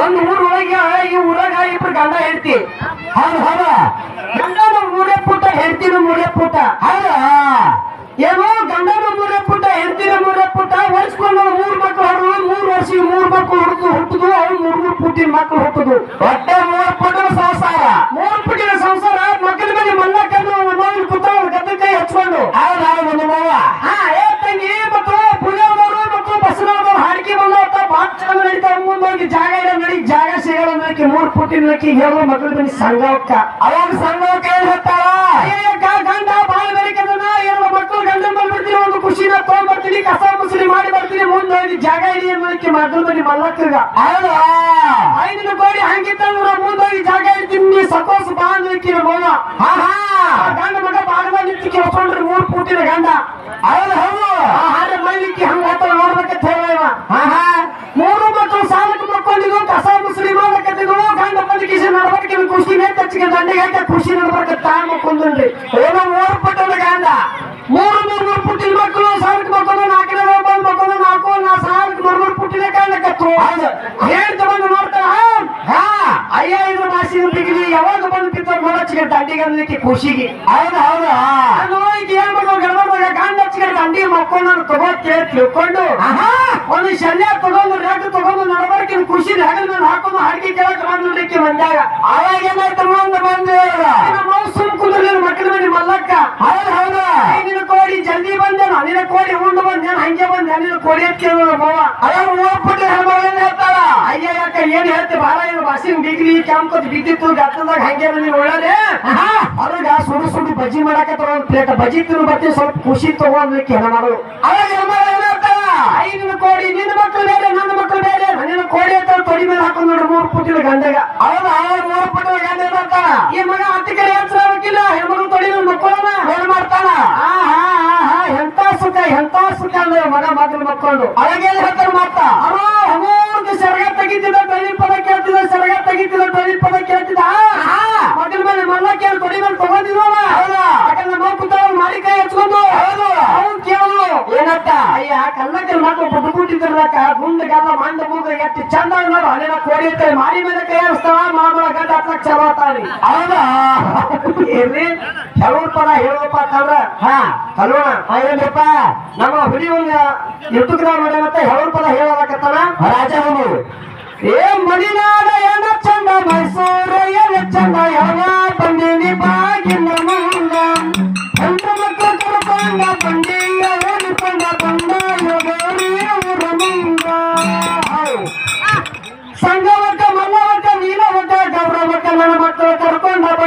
ಒಂದ್ ಊರ್ ಒಳಗೆ ಈ ಊರಾಗ ಇಬ್ರು ಗಂಡ ಹೆಂಡತಿ. ಹೌದು, ಹೌದ. ಗಂಡನ ಮೂರೇ ಪುಟ ಹೆಂಡತಿನ ಮೂರೇ ಪುಟ ಹೌದಾ? ಏನೋ ಗಂಡನ ಮೂರೇ ಪುಟ ಹೆಂಡತಿನ ಮೂರೇ ಪುಟ್ಟ ವರ್ಷಕೊಂಡು ಮೂರ್ ಮಕ್ಳು ಹೊಡೆದು, ಮೂರ್ ವರ್ಷ ಮೂರ್ ಮಕ್ಳು ಹುಡುದು ಹುಟ್ಟುದು ಅವ್ರು ಮೂರ್ ಮೂರ್ ಪುಟ್ಟಿನ ಮಕ್ಳು ಹುಟ್ಟುದು ಒಟ್ಟೆ ಮೂರು ಪುಟ್ಟಿನ ಸಂಸಾರ. ಮೂರ್ ಪುಟ್ಟಿನ ಸಂಸಾರ ಮಕ್ಕಳ ಮೇಲೆ ಮಲ್ಲಕ್ಕಂದು ಮೊಬೈಲ್ ಕೂತಾವ ಗದ್ದ ಕೈ ಹಚ್ಕೊಂಡು. ಹೌದು? ನಡಿ ಜಾಗ ಸಿಗಲ್ಲ ಅನ್ನಕ್ಕೆ ಮೂರ್ ಪುಟ್ಟಿನ ಹೇಳೋ ಮಕ್ಕಳ ಬನ್ನಿ ಸಂಘವಕ್ಕ ಅವಾಗ ಸಂಘ ಕೇಳಿ ಹೇಳ್ತಾಳ? ಅಯ್ಯಕ್ಕ ಗಂಡ ಬಾಳ ಬೆರಕದನ ಎರಡು ಮಕ್ಕಳು ಗಂಡ ಬಂದ್ಬಿಡ್ತೀನಿ ಒಂದು ಖುಷಿನ ತಗೊಂಡ್ಬರ್ತೀನಿ ಕಸ ಮುಸುರಿ ಮಾಡಿ ಬರ್ತೀನಿ ಮುಂದೆ ಹೋಗಿ ಜಾಗ ಇದೆ ಅನ್ನೋದಕ್ಕೆ ಮಕ್ಕಳ ಬನ್ನಿ ಮಲ್ಲಕ್ಕಗ ಹೌದಾ? ಐದಿನ ಕೋಡಿ ಹಂಗಿತ್ತಂದ್ರ ಮುಂದೆ ಹೋಗಿ ಜಾಗ ಇರ್ತೀನಿ ನೀ ಸಕೋಸ್ ಬಾ ಅನ್ನೋದಕ್ಕೆ ಮಗ ಹಾ ಗಂಡ ಮಗ ಬಾಗದ ನಿಂತು ಕೇಳ್ಕೊಂಡ್ರಿ ಮೂರ್ ಪುಟ್ಟಿನ ಗಂಡ ಹೌದು ಹೌದು ಆ ಹಾರೆ ಮೈಲಿಕ್ಕೆ ಹಂಗ ಹೋಗ್ತಾವ ನೋಡ್ಬೇಕಂತ ಹೇಳ ಇವ. ಹಾ ಹಾ ಮೂರು ಮಕ್ಕಳು ಸಾಲಕ್ಕೆ ಮಕ್ಕೊಂಡಿದ್ವು ಕಸ ಮುಸುರಿ ಮಾಡ್ಬೇಕಂತಿದ್ವು ಗಂಡ ಬಂದ ಕಿಸಿ ನಡ್ಬರ್ಕ ತಚ್ಚಿಗೆ ದಂಡಿಗೆ ಹಾಕಿ ಖುಷಿ ನೋಡ್ಬೇಕು ತಾ ಕುಂದ್ರಿ ಏನೋ ಮೂರು ಗಂಡ. ಮೂರು ಮೂರು ಮೂರು ಪುಟ್ಟಿನ ಮಕ್ಕಳು ಸಾಲಕ್ಕೆ ಮಕ್ಕಳು ನಾಲ್ಕನೇ ಬಂದ್ ಮಕ್ಕಳು ನಾಲ್ಕು ನಾ ಸಾಲಕ್ಕೆ ಮೂರು ಮೂರು ಪುಟ್ಟಿನ ಕಾರಣಕ್ಕತ್ತು. ಹೇಳ್ತ ಬಂದು ನೋಡ್ತಾಳ ಹಾ. ಅಯ್ಯ ಇದ್ರ ಭಾಷೆ ಬಿಗಿಲಿ. ಯಾವಾಗ ಬಂದು ಕಿತ್ತ ನೋಡಚ್ಚಿಗೆ ದಂಡಿಗೆ ಅನ್ನಲಿಕ್ಕೆ ಖುಷಿಗೆ. ಹೌದು ಹೌದು ನಾನು ಈಗ ಏನ್ ಮಾಡ್ಬೇಕು ಗಣಮಗ ಗಂಡ ಹಚ್ಚಿಗೆ ದಂಡಿ ಮಕ್ಕೊಂಡು ನಾನು ತಗೋತೇ ತಿಳ್ಕೊಂಡು ಒಂದು ಶಲ್ಯ ತಗೊಂಡು ರೇಟ್ ತಗೊಂಡು ನಡಬರ್ಕಿನ ಖುಷಿ ಹೆಗಲ ಮೇಲೆ ಹಾಕೊಂಡು ಹಾಡಿಗೆ ಕೇಳಕ್ ನೋಡ್ಲಿಕ್ಕೆ ಬಂದಾಗ ಅವಾಗ ಏನಾಯ್ತು ಮುಂದೆ ಬಂದು ಮೌಸಮ್ ಸುಮ್ ಕುಂದ್ರಲಿಲ್ಲ ಮಕ್ಕಳ ಮನೆ ಮಲ್ಲಕ್ಕ. ಹೌದು ನಿನ್ನ ಕೋಡಿ ಜಲ್ದಿ ಬಂದೇನು? ನಿನ್ನ ಕೋಡಿ ಉಂಡು ಬಂದೇನು? ಹಂಗೆ ಬಂದೆ. ನಿನ್ನ ಕೋಡಿ ಅಂತ ಕೇಳೋಣ ಹೇಳ್ತಾರ ಹೇಳ್ತಾಳ. ಅಯ್ಯ ಯಾಕ ಏನ್ ಹೇಳ್ತಿ? ಬಾಳ ಏನು ಭಾಷೆ ಬಿಗ್ಲಿ ಕ್ಯಾಂಪತ್ ಬಿದ್ದಿತ್ತು ಗತ್ತದಾಗ ಹಂಗೆ ಬಂದಿ ಒಳ್ಳೆ ಆಹಾ. ಅದ್ರಾಗ ಸುಡು ಸುಡು ಬಜ್ಜಿ ಮಾಡಕ್ಕೆ ತಗೊಂಡ್ ಪ್ಲೇಟ್ ಬಜ್ಜಿ ತಿನ್ನು ಬರ್ತೀವಿ ಸ್ವಲ್ಪ ಖುಷಿ ತಗೊಂಡ್ಲಿಕ್ಕೆ ಹೆಣ್ಮಗಳು. ಅವಾಗ ಹೆಣ್ಮಗಳು ಹೇಳ್ತಾಳ. ಐದು ಕೋಡಿ ನಿನ್ನ ಮಕ್ಕಳು ಬೇರೆ ನನ್ನ ನನ್ನ ಕೋಡಿ ಅಂತ ತೊಡಿ ಮೇಲೆ ಹಾಕೊಂಡು ನೋಡ್ರಿ ಮೂರು ಪುಟ್ಟಿನ ಗಂಡಗ. ಹೌದು ಮೂರು ಪುಟ್ಟಿನ ಗಂಡ ಏನ್ ಈ ಮಗ ಹತ್ತು ಕಡೆ ಹೆಸರು ಆಗ್ಬೇಕಿಲ್ಲ ಹೆಣ್ಮಗಳು ತೊಡಿ ಮೇಲೆ ಮಕ್ಕಳನ್ನ ಏನ್ ಮಾಡ್ತಾನ. ಎಂತ ಸುಖ ಎಂತ ಸುಖ ಅಂದ್ರೆ ಮಗ ಮಾತ್ರ ಮಕ್ಕಳು ಅವಾಗ ಏನ್ ಹೇಳ್ತಾರ ಮಾತ? ಅವ ಅಮೋಘ ಸೆರಗ ತೆಗಿತಿದ್ದ ಬೆಳಿ ಪದ ಕೇಳ್ತಿದ್ದ ಸೆರಗ ತೆಗಿತಿದ್ದ ಬೆಳಿ ಪದ ಕೇಳ್ತಿದ್ದ ಮಗನ ಮೇಲೆ ಮಲ್ಲಕ್ಕೆ ತೊಡಿ ಮೇಲೆ ತಗೊಂಡಿದ್ವಲ್ಲ ಹೌದಾ? ಯಾಕಂದ್ರೆ ನಾವು ಕೂತಾವ ಮಾಡಿ ಕೈ ಹಚ್ಕೊಂಡು ಹೌದು. ಅವ್ನು ಕೇಳಲು ಅಯ್ಯ ಕಲ್ಲಕ್ಕೆ ಮಕ್ಕಳು ಗುಂಡ ಗುಂಡಗೆಲ್ಲ ಮಂಡ ಮೂಗ ಎಷ್ಟು ಚಂದ ನೋಡು ಅಲ್ಲಿನ ಕೋಡಿ ಇರ್ತಾರೆ ಮಾರಿ ಮೇಲೆ ಕೈ ಹರಿಸ್ತಾವ ಮಾಮೂಲ ಗಂಡ ಹತ್ಲಕ್ ಚಲೋ ಆತಾರಿ ಹೌದಾ? ಇರ್ಲಿ ಕೆಲವ್ರ ಪದ ಹೇಳೋಪ್ಪ ಅಂತಂದ್ರ ಹಾ. ಕಲ್ವಣ ಏನಪ್ಪ? ನಮ್ಮ ಹುಡಿ ಒಂದು ಯುಟುಕ್ರ ಮಾಡ್ಯಾನಂತ ಹೇಳೋರ್ ಪದ ಹೇಳೋದಕ್ಕತ್ತಾನ ರಾಜ ಏ ಮಡಿನಾಡ ಏನ ಚಂದ ಮೈಸೂರ.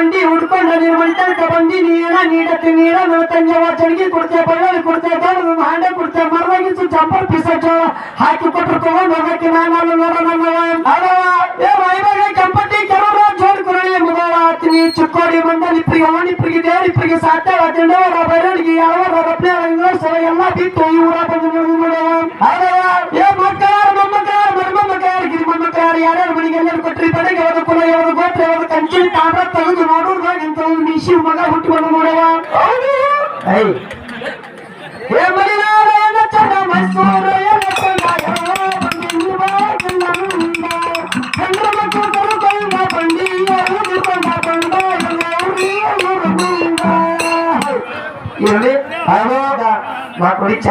ಬಂಡಿ ಹುಡ್ಕೊಂಡ ನೀರು ಮಣಿತನಕ ಬಂದಿ ನೀರ ನೀಡತ್ತೆ ನೀರ ನನ್ನ ತಂಗಿಯವ ಚಣಿಗೆ ಕೊಡ್ತೆ ಬಳ್ಳಾರಿ ಕೊಡ್ತೆ ದೊಡ್ಡ ಹಾಂಡೆ ಕೊಡ್ತೆ ಮರವಾಗಿಸು ಚಂಪರ್ ಪಿಸ ಜೋಳ ಹಾಕಿ ಕೊಟ್ಟರು ತಗೊಂಡು ಹೋಗಕ್ಕೆ ನಾನು ನೋಡ ನನ್ನವ ಅಳವ ಏ ಮೈವಾಗ ಕೆಂಪಟ್ಟಿ ಕೆರೂರ ಜೋಡಿ ಕುರಳಿ ಮುದಳ ಹತ್ತಿನಿ ಚುಕ್ಕೋಡಿ ಮಂಡಲ್ ಇಪ್ರಿಗೆ ಅವನಿಪ್ರಿಗೆ ದೇವರಿಪ್ರಿಗೆ ಸಾತ್ಯಾವ ತಿಂಡವರ ಬೈರಡಿಗೆ ಯಾವರ ರಬ್ನೆ ಸರ ಎಲ್ಲ ಬಿಟ್ಟು ಈ ಊರ ಬಂದು ಯಾವ್ದು ಗೋತ್ರ ಯಾವ್ದು ಕಂಚಿ ತಾಮ್ರ ತೆಗೆದು ನೋಡೋರ್ದಾಗ ಇಂತ ಒಂದು ನಿಶಿ ಮಗ ಹುಟ್ಟಿ ಬಂದು ನೋಡವ ಐ ಏ ಮರಿನಾಡ ಎನ್ನ ಚಂದ ಮೈಸೂರು ಎನ್ನ ಚಂದ ಯಾವ ಬಂದಿ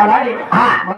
ಬಾಗಿಲ